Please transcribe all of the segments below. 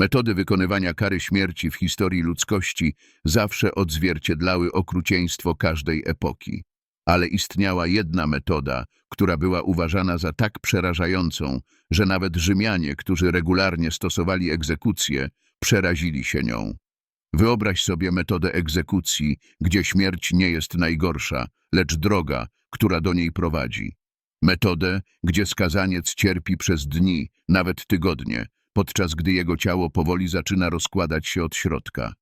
Metody wykonywania kary śmierci w historii ludzkości zawsze odzwierciedlały okrucieństwo każdej epoki. Ale istniała jedna metoda, która była uważana za tak przerażającą, że nawet Rzymianie, którzy regularnie stosowali egzekucję, przerazili się nią. Wyobraź sobie metodę egzekucji, gdzie śmierć nie jest najgorsza, lecz droga, która do niej prowadzi. Metodę, gdzie skazaniec cierpi przez dni, nawet tygodnie, podczas gdy jego ciało powoli zaczyna rozkładać się od środka.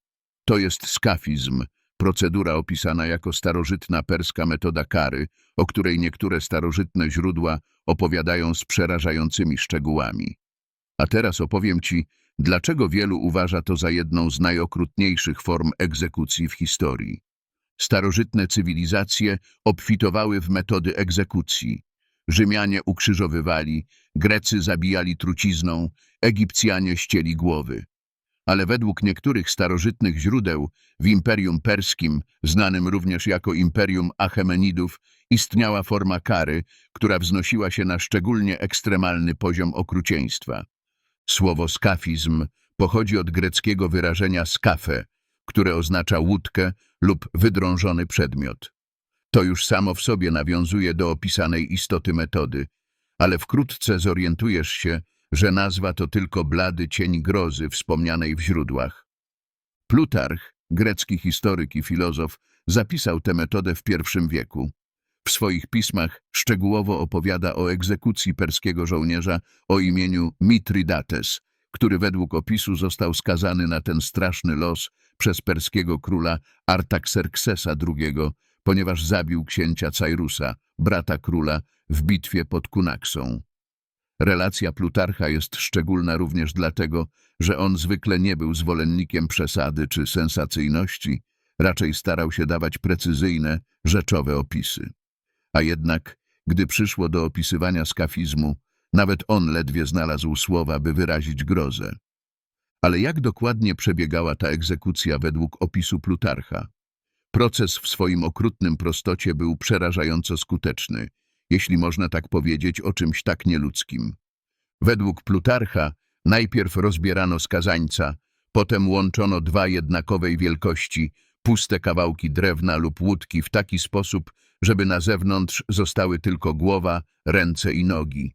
To jest skafizm, procedura opisana jako starożytna perska metoda kary, o której niektóre starożytne źródła opowiadają z przerażającymi szczegółami. A teraz opowiem Ci, dlaczego wielu uważa to za jedną z najokrutniejszych form egzekucji w historii. Starożytne cywilizacje obfitowały w metody egzekucji. Rzymianie ukrzyżowywali, Grecy zabijali trucizną, Egipcjanie ścieli głowy. Ale według niektórych starożytnych źródeł w Imperium Perskim, znanym również jako Imperium Achemenidów, istniała forma kary, która wznosiła się na szczególnie ekstremalny poziom okrucieństwa. Słowo skafizm pochodzi od greckiego wyrażenia skafe, które oznacza łódkę lub wydrążony przedmiot. To już samo w sobie nawiązuje do opisanej istoty metody, ale wkrótce zorientujesz się, że nazwa to tylko blady cień grozy wspomnianej w źródłach. Plutarch, grecki historyk i filozof, zapisał tę metodę w I wieku. W swoich pismach szczegółowo opowiada o egzekucji perskiego żołnierza o imieniu Mitridates, który według opisu został skazany na ten straszny los przez perskiego króla Artaxerxesa II, ponieważ zabił księcia Cairusa, brata króla, w bitwie pod Kunaksą. Relacja Plutarcha jest szczególna również dlatego, że on zwykle nie był zwolennikiem przesady czy sensacyjności, raczej starał się dawać precyzyjne, rzeczowe opisy. A jednak, gdy przyszło do opisywania skafizmu, nawet on ledwie znalazł słowa, by wyrazić grozę. Ale jak dokładnie przebiegała ta egzekucja według opisu Plutarcha? Proces w swoim okrutnym prostocie był przerażająco skuteczny, jeśli można tak powiedzieć o czymś tak nieludzkim. Według Plutarcha najpierw rozbierano skazańca, potem łączono dwa jednakowej wielkości, puste kawałki drewna lub łódki w taki sposób, żeby na zewnątrz zostały tylko głowa, ręce i nogi.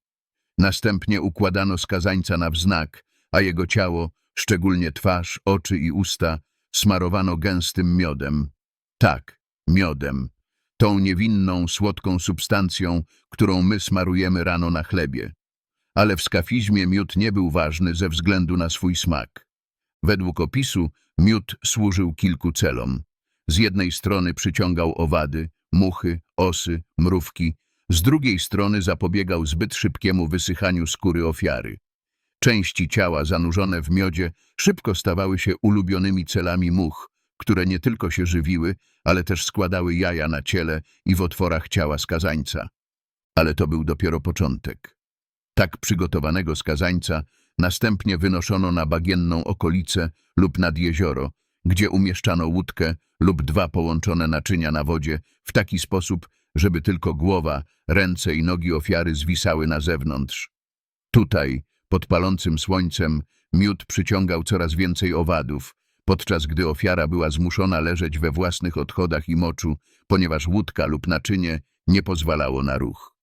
Następnie układano skazańca na wznak, a jego ciało, szczególnie twarz, oczy i usta, smarowano gęstym miodem. Tak, miodem. Tą niewinną, słodką substancją, którą my smarujemy rano na chlebie. Ale w skafizmie miód nie był ważny ze względu na swój smak. Według opisu miód służył kilku celom. Z jednej strony przyciągał owady, muchy, osy, mrówki, z drugiej strony zapobiegał zbyt szybkiemu wysychaniu skóry ofiary. Części ciała zanurzone w miodzie szybko stawały się ulubionymi celami much, które nie tylko się żywiły, ale też składały jaja na ciele i w otworach ciała skazańca. Ale to był dopiero początek. Tak przygotowanego skazańca następnie wynoszono na bagienną okolicę lub nad jezioro, gdzie umieszczano łódkę lub dwa połączone naczynia na wodzie w taki sposób, żeby tylko głowa, ręce i nogi ofiary zwisały na zewnątrz. Tutaj, pod palącym słońcem, miód przyciągał coraz więcej owadów, podczas gdy ofiara była zmuszona leżeć we własnych odchodach i moczu, ponieważ łódka lub naczynie nie pozwalało na ruch.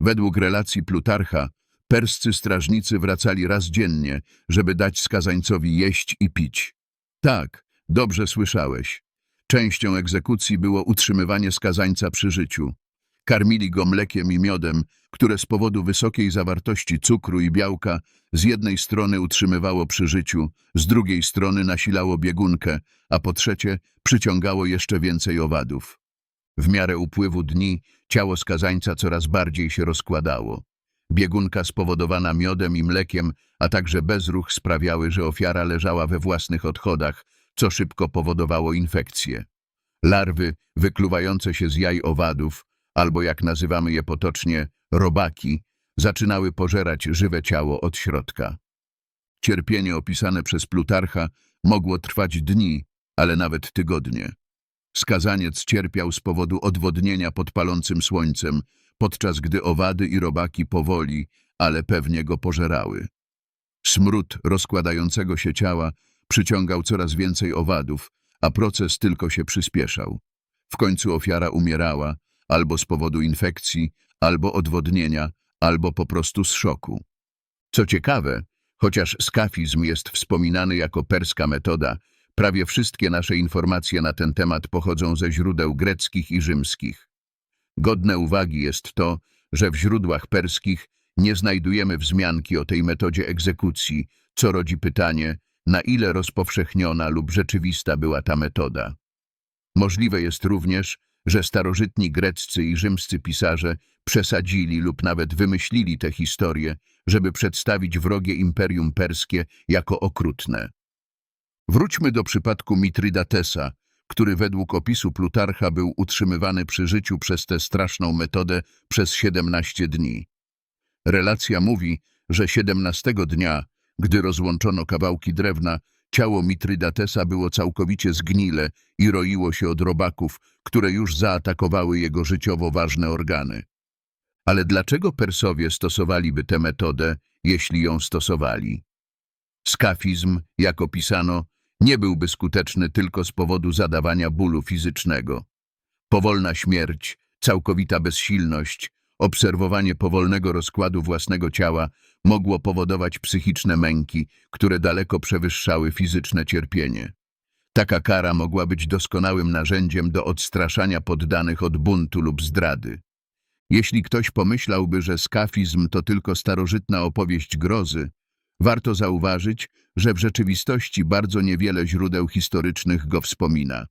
Według relacji Plutarcha, perscy strażnicy wracali raz dziennie, żeby dać skazańcowi jeść i pić. Tak, dobrze słyszałeś. Częścią egzekucji było utrzymywanie skazańca przy życiu. Karmili go mlekiem i miodem, które z powodu wysokiej zawartości cukru i białka z jednej strony utrzymywało przy życiu, z drugiej strony nasilało biegunkę, a po trzecie przyciągało jeszcze więcej owadów. W miarę upływu dni ciało skazańca coraz bardziej się rozkładało. Biegunka spowodowana miodem i mlekiem, a także bezruch sprawiały, że ofiara leżała we własnych odchodach, co szybko powodowało infekcje. Larwy wykluwające się z jaj owadów, albo jak nazywamy je potocznie, robaki, zaczynały pożerać żywe ciało od środka. Cierpienie opisane przez Plutarcha mogło trwać dni, ale nawet tygodnie. Skazaniec cierpiał z powodu odwodnienia pod palącym słońcem, podczas gdy owady i robaki powoli, ale pewnie go pożerały. Smród rozkładającego się ciała przyciągał coraz więcej owadów, a proces tylko się przyspieszał. W końcu ofiara umierała, albo z powodu infekcji, albo odwodnienia, albo po prostu z szoku. Co ciekawe, chociaż skafizm jest wspominany jako perska metoda, prawie wszystkie nasze informacje na ten temat pochodzą ze źródeł greckich i rzymskich. Godne uwagi jest to, że w źródłach perskich nie znajdujemy wzmianki o tej metodzie egzekucji, co rodzi pytanie, na ile rozpowszechniona lub rzeczywista była ta metoda. Możliwe jest również, że starożytni greccy i rzymscy pisarze przesadzili lub nawet wymyślili te historie, żeby przedstawić wrogie imperium perskie jako okrutne. Wróćmy do przypadku Mitridatesa, który według opisu Plutarcha był utrzymywany przy życiu przez tę straszną metodę przez 17 dni. Relacja mówi, że 17 dnia, gdy rozłączono kawałki drewna, ciało Mitridatesa było całkowicie zgnile i roiło się od robaków, które już zaatakowały jego życiowo ważne organy. Ale dlaczego Persowie stosowaliby tę metodę, jeśli ją stosowali? Skafizm, jak opisano, nie byłby skuteczny tylko z powodu zadawania bólu fizycznego. Powolna śmierć, całkowita bezsilność, obserwowanie powolnego rozkładu własnego ciała mogło powodować psychiczne męki, które daleko przewyższały fizyczne cierpienie. Taka kara mogła być doskonałym narzędziem do odstraszania poddanych od buntu lub zdrady. Jeśli ktoś pomyślałby, że skafizm to tylko starożytna opowieść grozy, warto zauważyć, że w rzeczywistości bardzo niewiele źródeł historycznych go wspomina.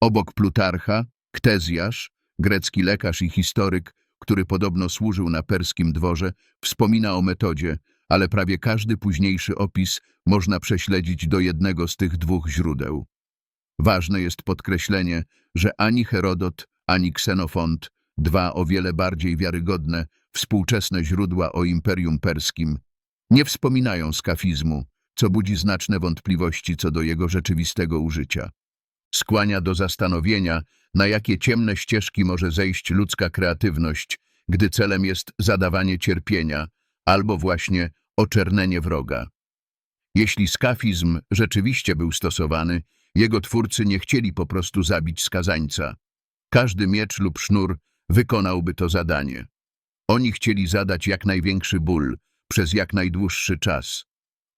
Obok Plutarcha, Ktezjasz, grecki lekarz i historyk, który podobno służył na perskim dworze, wspomina o metodzie, ale prawie każdy późniejszy opis można prześledzić do jednego z tych dwóch źródeł. Ważne jest podkreślenie, że ani Herodot, ani Ksenofont, dwa o wiele bardziej wiarygodne, współczesne źródła o Imperium Perskim, nie wspominają skafizmu, co budzi znaczne wątpliwości co do jego rzeczywistego użycia. Skłania do zastanowienia, na jakie ciemne ścieżki może zejść ludzka kreatywność, gdy celem jest zadawanie cierpienia albo właśnie oczernenie wroga. Jeśli skafizm rzeczywiście był stosowany, jego twórcy nie chcieli po prostu zabić skazańca. Każdy miecz lub sznur wykonałby to zadanie. Oni chcieli zadać jak największy ból przez jak najdłuższy czas.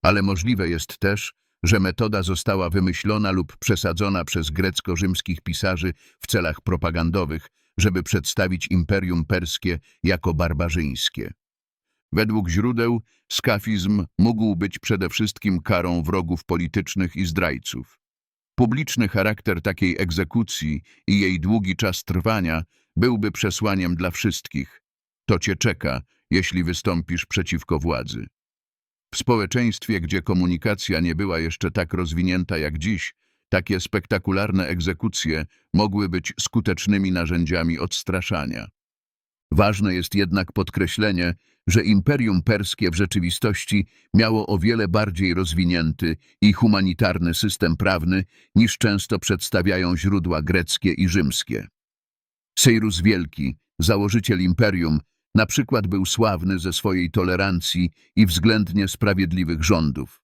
Ale możliwe jest też, że metoda została wymyślona lub przesadzona przez grecko-rzymskich pisarzy w celach propagandowych, żeby przedstawić Imperium Perskie jako barbarzyńskie. Według źródeł skafizm mógł być przede wszystkim karą wrogów politycznych i zdrajców. Publiczny charakter takiej egzekucji i jej długi czas trwania byłby przesłaniem dla wszystkich. To cię czeka, jeśli wystąpisz przeciwko władzy. W społeczeństwie, gdzie komunikacja nie była jeszcze tak rozwinięta jak dziś, takie spektakularne egzekucje mogły być skutecznymi narzędziami odstraszania. Ważne jest jednak podkreślenie, że Imperium Perskie w rzeczywistości miało o wiele bardziej rozwinięty i humanitarny system prawny niż często przedstawiają źródła greckie i rzymskie. Sejrus Wielki, założyciel imperium, na przykład był sławny ze swojej tolerancji i względnie sprawiedliwych rządów.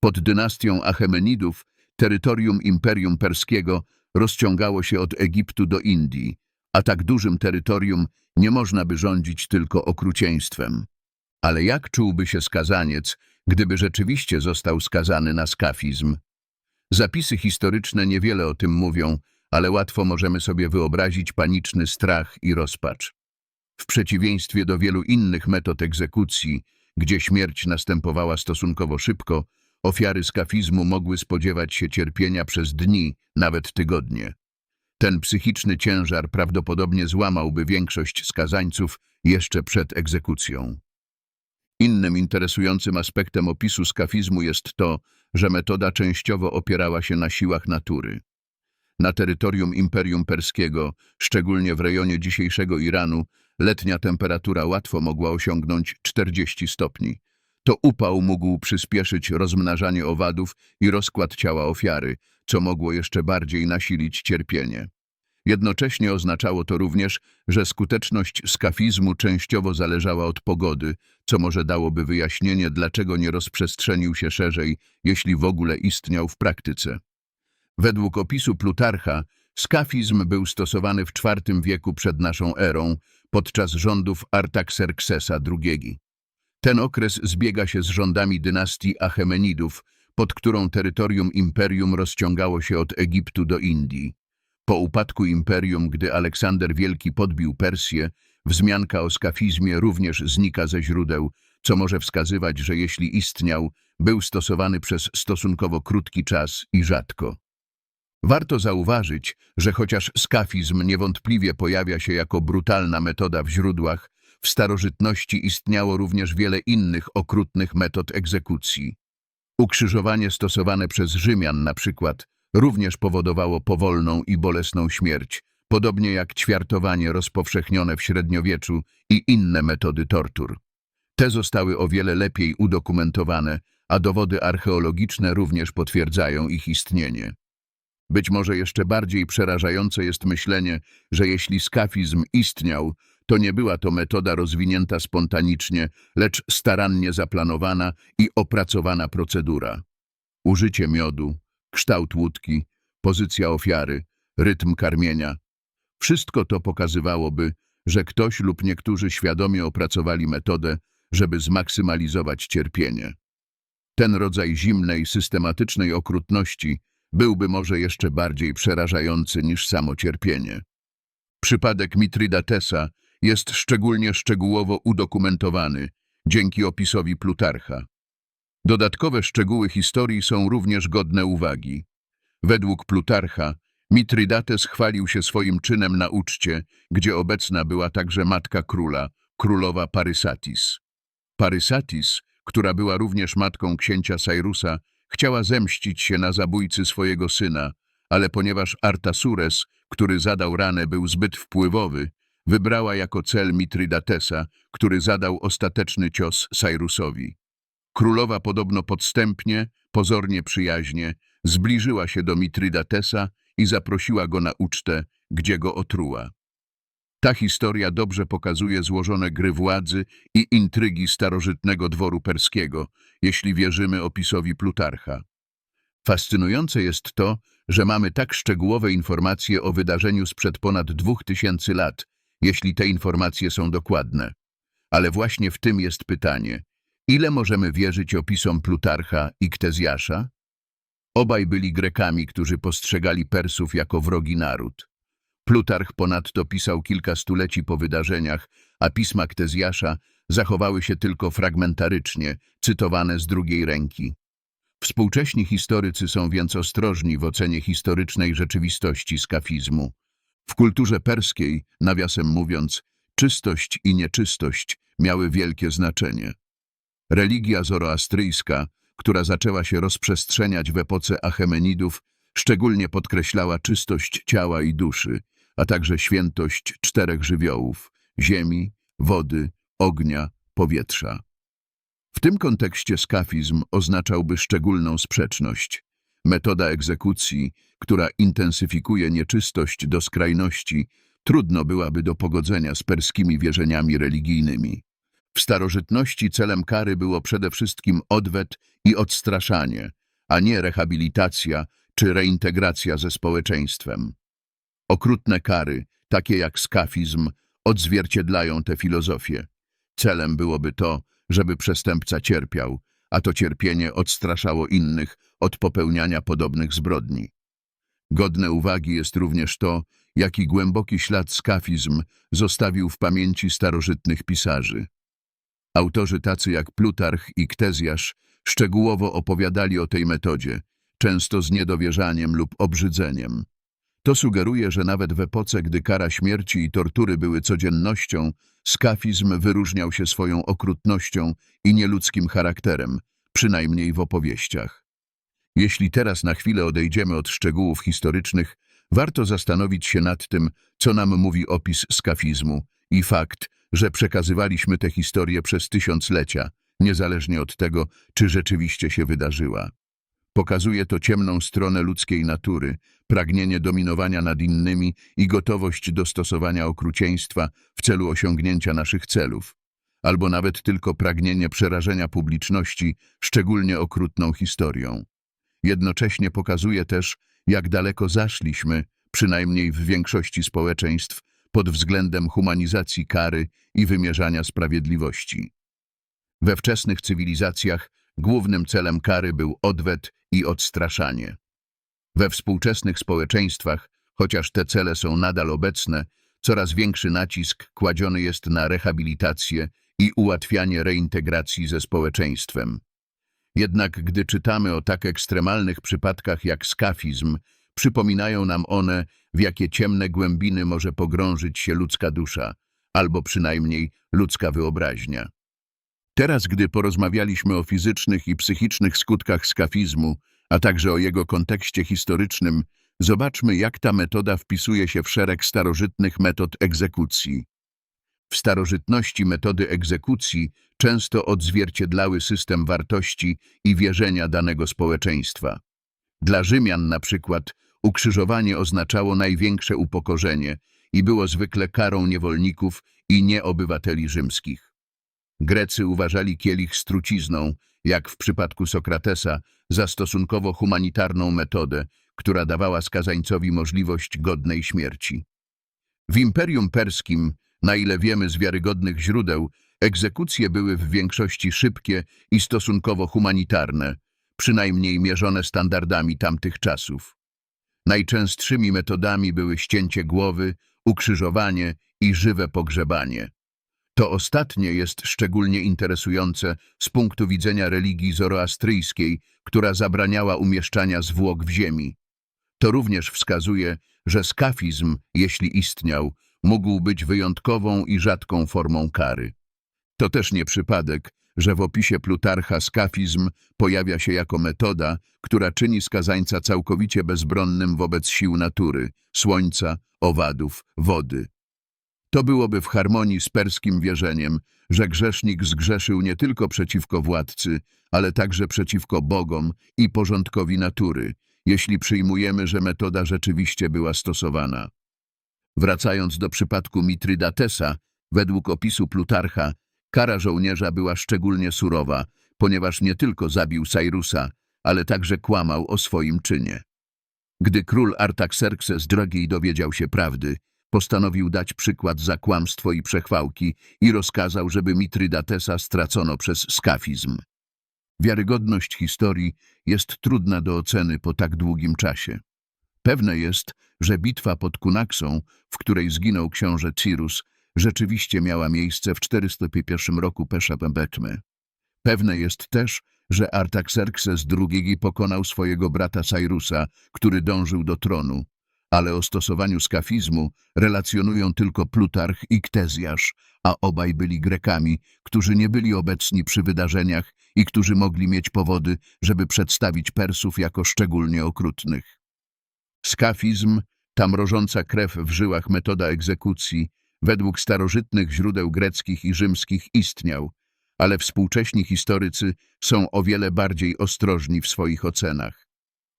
Pod dynastią Achemenidów terytorium Imperium Perskiego rozciągało się od Egiptu do Indii, a tak dużym terytorium nie można by rządzić tylko okrucieństwem. Ale jak czułby się skazaniec, gdyby rzeczywiście został skazany na skafizm? Zapisy historyczne niewiele o tym mówią, ale łatwo możemy sobie wyobrazić paniczny strach i rozpacz. W przeciwieństwie do wielu innych metod egzekucji, gdzie śmierć następowała stosunkowo szybko, ofiary skafizmu mogły spodziewać się cierpienia przez dni, nawet tygodnie. Ten psychiczny ciężar prawdopodobnie złamałby większość skazańców jeszcze przed egzekucją. Innym interesującym aspektem opisu skafizmu jest to, że metoda częściowo opierała się na siłach natury. Na terytorium Imperium Perskiego, szczególnie w rejonie dzisiejszego Iranu, letnia temperatura łatwo mogła osiągnąć 40 stopni. To upał mógł przyspieszyć rozmnażanie owadów i rozkład ciała ofiary, co mogło jeszcze bardziej nasilić cierpienie. Jednocześnie oznaczało to również, że skuteczność skafizmu częściowo zależała od pogody, co może dałoby wyjaśnienie, dlaczego nie rozprzestrzenił się szerzej, jeśli w ogóle istniał w praktyce. Według opisu Plutarcha, skafizm był stosowany w IV wieku przed naszą erą, podczas rządów Artaxerxesa II. Ten okres zbiega się z rządami dynastii Achemenidów, pod którą terytorium imperium rozciągało się od Egiptu do Indii. Po upadku imperium, gdy Aleksander Wielki podbił Persję, wzmianka o skafizmie również znika ze źródeł, co może wskazywać, że jeśli istniał, był stosowany przez stosunkowo krótki czas i rzadko. Warto zauważyć, że chociaż skafizm niewątpliwie pojawia się jako brutalna metoda w źródłach, w starożytności istniało również wiele innych okrutnych metod egzekucji. Ukrzyżowanie stosowane przez Rzymian na przykład również powodowało powolną i bolesną śmierć, podobnie jak ćwiartowanie rozpowszechnione w średniowieczu i inne metody tortur. Te zostały o wiele lepiej udokumentowane, a dowody archeologiczne również potwierdzają ich istnienie. Być może jeszcze bardziej przerażające jest myślenie, że jeśli skafizm istniał, to nie była to metoda rozwinięta spontanicznie, lecz starannie zaplanowana i opracowana procedura. Użycie miodu, kształt łódki, pozycja ofiary, rytm karmienia. Wszystko to pokazywałoby, że ktoś lub niektórzy świadomie opracowali metodę, żeby zmaksymalizować cierpienie. Ten rodzaj zimnej, systematycznej okrutności byłby może jeszcze bardziej przerażający niż samo cierpienie. Przypadek Mitridatesa jest szczególnie szczegółowo udokumentowany dzięki opisowi Plutarcha. Dodatkowe szczegóły historii są również godne uwagi. Według Plutarcha Mitridates chwalił się swoim czynem na uczcie, gdzie obecna była także matka króla, królowa Parysatis. Parysatis, która była również matką księcia Cyrrusa, chciała zemścić się na zabójcy swojego syna, ale ponieważ Artasures, który zadał ranę, był zbyt wpływowy, wybrała jako cel Mitridatesa, który zadał ostateczny cios Cyrrusowi. Królowa podobno podstępnie, pozornie przyjaźnie, zbliżyła się do Mitridatesa i zaprosiła go na ucztę, gdzie go otruła. Ta historia dobrze pokazuje złożone gry władzy i intrygi starożytnego dworu perskiego, jeśli wierzymy opisowi Plutarcha. Fascynujące jest to, że mamy tak szczegółowe informacje o wydarzeniu sprzed ponad dwóch tysięcy lat, jeśli te informacje są dokładne. Ale właśnie w tym jest pytanie. Ile możemy wierzyć opisom Plutarcha i Ktezjasza? Obaj byli Grekami, którzy postrzegali Persów jako wrogi naród. Plutarch ponadto pisał kilka stuleci po wydarzeniach, a pisma Ktezjasza zachowały się tylko fragmentarycznie, cytowane z drugiej ręki. Współcześni historycy są więc ostrożni w ocenie historycznej rzeczywistości skafizmu. W kulturze perskiej, nawiasem mówiąc, czystość i nieczystość miały wielkie znaczenie. Religia zoroastryjska, która zaczęła się rozprzestrzeniać w epoce Achemenidów, szczególnie podkreślała czystość ciała i duszy, a także świętość czterech żywiołów – ziemi, wody, ognia, powietrza. W tym kontekście skafizm oznaczałby szczególną sprzeczność. Metoda egzekucji, która intensyfikuje nieczystość do skrajności, trudno byłaby do pogodzenia z perskimi wierzeniami religijnymi. W starożytności celem kary było przede wszystkim odwet i odstraszanie, a nie rehabilitacja czy reintegracja ze społeczeństwem. Okrutne kary, takie jak skafizm, odzwierciedlają tę filozofię. Celem byłoby to, żeby przestępca cierpiał, a to cierpienie odstraszało innych od popełniania podobnych zbrodni. Godne uwagi jest również to, jaki głęboki ślad skafizm zostawił w pamięci starożytnych pisarzy. Autorzy tacy jak Plutarch i Ktezjasz szczegółowo opowiadali o tej metodzie, często z niedowierzaniem lub obrzydzeniem. To sugeruje, że nawet w epoce, gdy kara śmierci i tortury były codziennością, skafizm wyróżniał się swoją okrutnością i nieludzkim charakterem, przynajmniej w opowieściach. Jeśli teraz na chwilę odejdziemy od szczegółów historycznych, warto zastanowić się nad tym, co nam mówi opis skafizmu i fakt, że przekazywaliśmy tę historię przez tysiąclecia, niezależnie od tego, czy rzeczywiście się wydarzyła. Pokazuje to ciemną stronę ludzkiej natury, pragnienie dominowania nad innymi i gotowość do stosowania okrucieństwa w celu osiągnięcia naszych celów, albo nawet tylko pragnienie przerażenia publiczności szczególnie okrutną historią. Jednocześnie pokazuje też, jak daleko zaszliśmy, przynajmniej w większości społeczeństw, pod względem humanizacji kary i wymierzania sprawiedliwości. We wczesnych cywilizacjach głównym celem kary był odwet i odstraszanie. We współczesnych społeczeństwach, chociaż te cele są nadal obecne, coraz większy nacisk kładziony jest na rehabilitację i ułatwianie reintegracji ze społeczeństwem. Jednak gdy czytamy o tak ekstremalnych przypadkach jak skafizm, przypominają nam one, w jakie ciemne głębiny może pogrążyć się ludzka dusza, albo przynajmniej ludzka wyobraźnia. Teraz, gdy porozmawialiśmy o fizycznych i psychicznych skutkach skafizmu, a także o jego kontekście historycznym, zobaczmy, jak ta metoda wpisuje się w szereg starożytnych metod egzekucji. W starożytności metody egzekucji często odzwierciedlały system wartości i wierzenia danego społeczeństwa. Dla Rzymian na przykład ukrzyżowanie oznaczało największe upokorzenie i było zwykle karą niewolników i nieobywateli rzymskich. Grecy uważali kielich z trucizną, jak w przypadku Sokratesa, za stosunkowo humanitarną metodę, która dawała skazańcowi możliwość godnej śmierci. W Imperium Perskim, na ile wiemy z wiarygodnych źródeł, egzekucje były w większości szybkie i stosunkowo humanitarne, przynajmniej mierzone standardami tamtych czasów. Najczęstszymi metodami były ścięcie głowy, ukrzyżowanie i żywe pogrzebanie. To ostatnie jest szczególnie interesujące z punktu widzenia religii zoroastryjskiej, która zabraniała umieszczania zwłok w ziemi. To również wskazuje, że skafizm, jeśli istniał, mógł być wyjątkową i rzadką formą kary. To też nie przypadek, że w opisie Plutarcha skafizm pojawia się jako metoda, która czyni skazańca całkowicie bezbronnym wobec sił natury, słońca, owadów, wody. To byłoby w harmonii z perskim wierzeniem, że grzesznik zgrzeszył nie tylko przeciwko władcy, ale także przeciwko bogom i porządkowi natury, jeśli przyjmujemy, że metoda rzeczywiście była stosowana. Wracając do przypadku Mitrydatesa, według opisu Plutarcha, kara żołnierza była szczególnie surowa, ponieważ nie tylko zabił Cyrrusa, ale także kłamał o swoim czynie. Gdy król Artaxerxes II dowiedział się prawdy, postanowił dać przykład za kłamstwo i przechwałki i rozkazał, żeby Mitrydatesa stracono przez skafizm. Wiarygodność historii jest trudna do oceny po tak długim czasie. Pewne jest, że bitwa pod Kunaksą, w której zginął książę Cyrus, rzeczywiście miała miejsce w 401 roku Pesza Pembetmy. Pewne jest też, że Artaxerxes II pokonał swojego brata Cyrusa, który dążył do tronu, ale o stosowaniu skafizmu relacjonują tylko Plutarch i Ktezjasz, a obaj byli Grekami, którzy nie byli obecni przy wydarzeniach i którzy mogli mieć powody, żeby przedstawić Persów jako szczególnie okrutnych. Skafizm, ta mrożąca krew w żyłach metoda egzekucji, według starożytnych źródeł greckich i rzymskich istniał, ale współcześni historycy są o wiele bardziej ostrożni w swoich ocenach.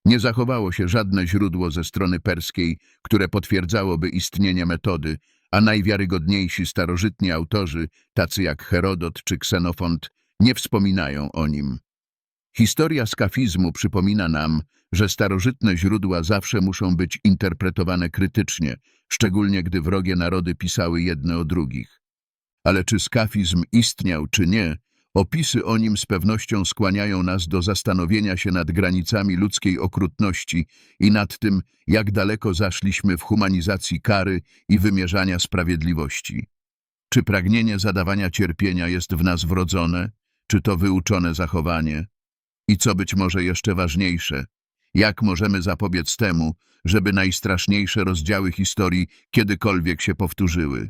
Nie zachowało się żadne źródło ze strony perskiej, które potwierdzałoby istnienie metody, a najwiarygodniejsi starożytni autorzy, tacy jak Herodot czy Ksenofont, nie wspominają o nim. Historia skafizmu przypomina nam, że starożytne źródła zawsze muszą być interpretowane krytycznie, szczególnie gdy wrogie narody pisały jedne o drugich. Ale czy skafizm istniał, czy nie, Opisy o nim z pewnością skłaniają nas do zastanowienia się nad granicami ludzkiej okrutności i nad tym, jak daleko zaszliśmy w humanizacji kary i wymierzania sprawiedliwości. Czy pragnienie zadawania cierpienia jest w nas wrodzone, czy to wyuczone zachowanie? I co być może jeszcze ważniejsze, jak możemy zapobiec temu, żeby najstraszniejsze rozdziały historii kiedykolwiek się powtórzyły?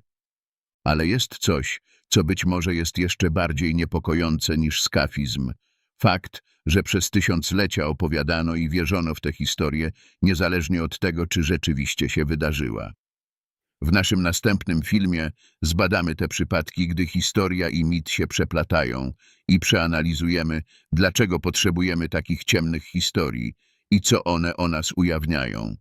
Ale jest coś, co być może jest jeszcze bardziej niepokojące niż skafizm. Fakt, że przez tysiąclecia opowiadano i wierzono w tę historię, niezależnie od tego, czy rzeczywiście się wydarzyła. W naszym następnym filmie zbadamy te przypadki, gdy historia i mit się przeplatają i przeanalizujemy, dlaczego potrzebujemy takich ciemnych historii i co one o nas ujawniają.